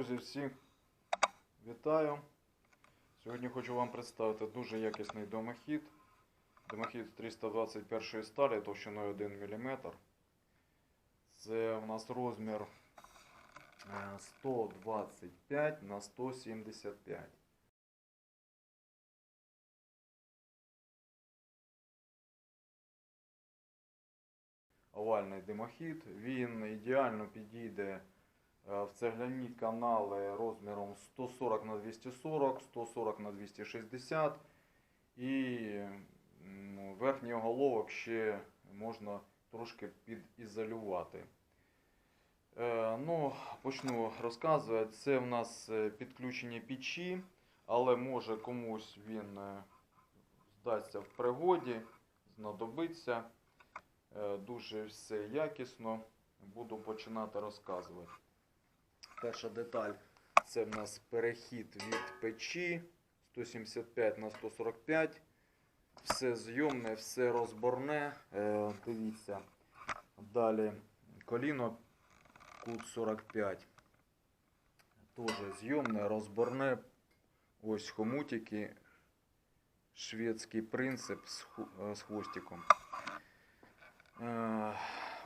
Друзі, всіх вітаю. Сьогодні хочу вам представити дуже якісний домохід. Домохід 321 сталі товщиною 1 мм. Це у нас розмір е, 125 на 175. Овальний димохід. Він ідеально підійде е, в цегляні канали розміром 140 на 240, 140 на 260 і верхній оголовок ще можна трошки підізолювати. Е, ну, почну розказувати. Це в нас е, підключені печі, але може комусь він е, здасться в пригоді, знадобиться. Е, Дуже все якісно. Буду починати розказувати. Перша деталь це в нас перехід від печі 175 на 145. Все зйомне, все розборне. Е, дивіться. Далі коліно кут 45. Теж зйомне, розборне. Ось хомутики. Шведський принцип з, е, хвостиком. Е,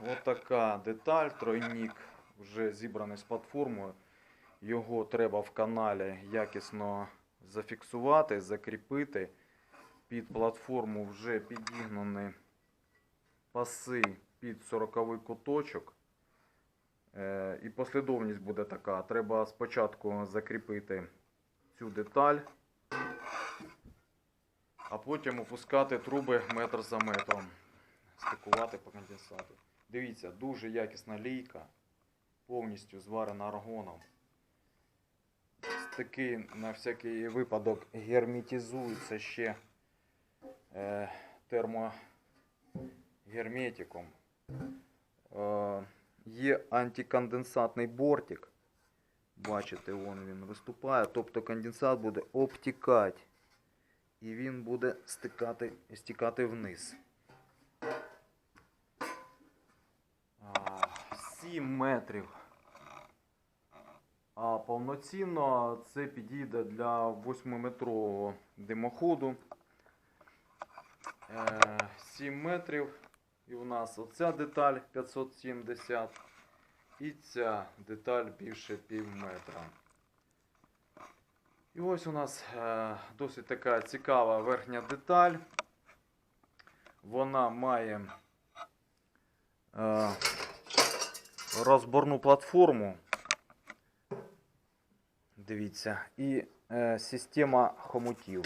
Ось деталь, тройник вже зібраний з платформою. Його треба в каналі якісно зафіксувати, закріпити. Під платформу вже підігнані паси під 40 куточок. Е, І послідовність буде така. Треба спочатку закріпити цю деталь, а потім опускати труби метр за метром стикувати по конденсату. Дивіться, дуже якісна лійка, повністю зварена аргоном. Стики на всякий випадок герметизуються ще е, термогерметиком. Е, є антиконденсатний бортик. Бачите, вон він виступає. Тобто конденсат буде обтікати. І він буде стикати, стікати вниз. 7 метрів. А повноцінно це підійде для 8-метрового димоходу. Е, 7 метрів. І у нас оця деталь 570. І ця деталь більше пів метра. І ось у нас е, досить така цікава верхня деталь. Вона має е, розборну платформу. Дивіться, і е, система хомутів.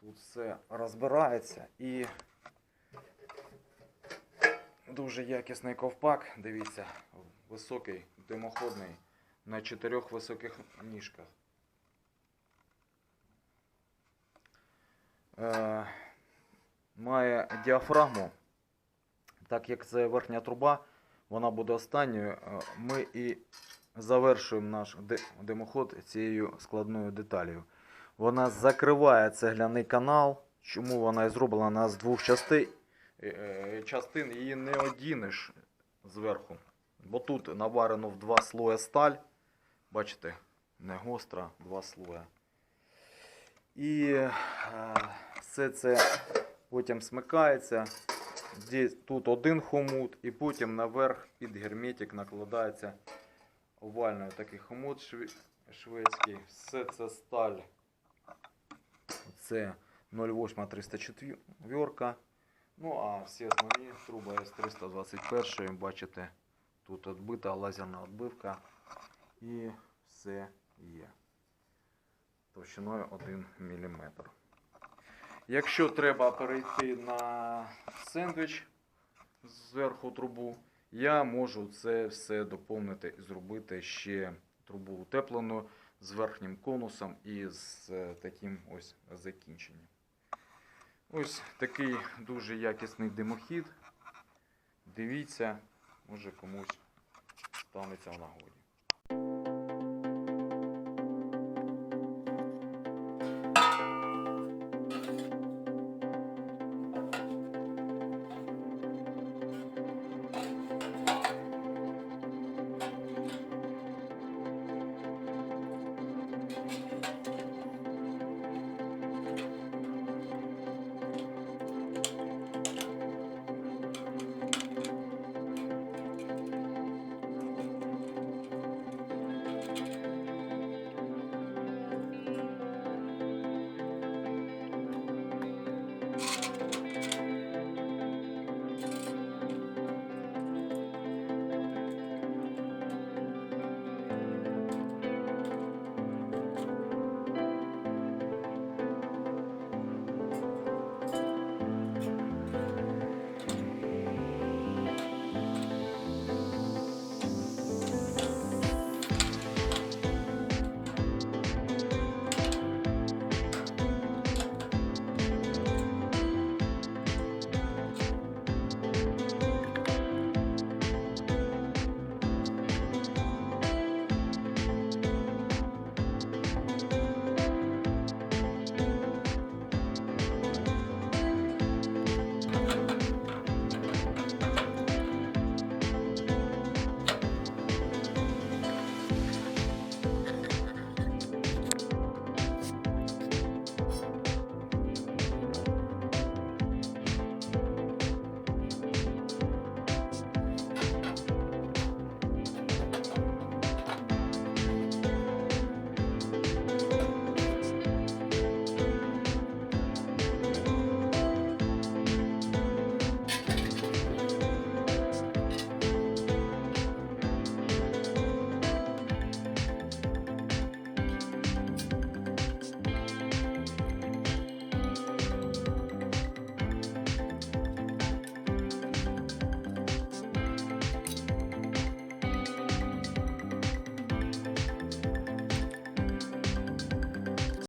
Тут все розбирається і дуже якісний ковпак. Дивіться, високий, димоходний на чотирьох високих ніжках. Е, має діафрагму. Так як це верхня труба, вона буде останньою. е, Ми і завершуємо наш димоход цією складною деталью. Вона закриває цегляний канал. Чому вона і зроблена з двох частин? частин її не одінеш зверху. Бо тут наварено в два слоя сталь. Бачите, не гостра, два слоя. І е, все це потім смикається. Тут один хомут, і потім наверх під герметик накладається овальний такий хомут шведський. Все це сталь. Це 08 304. Ну а всі основні труби С321, бачите, тут відбита лазерна відбивка і все є. Товщиною 1 мм. Якщо треба перейти на сендвіч зверху трубу, я можу це все доповнити і зробити ще трубу утеплену з верхнім конусом і з е, таким ось закінченням. Ось такий дуже якісний димохід. Дивіться, може комусь станеться в нагоді.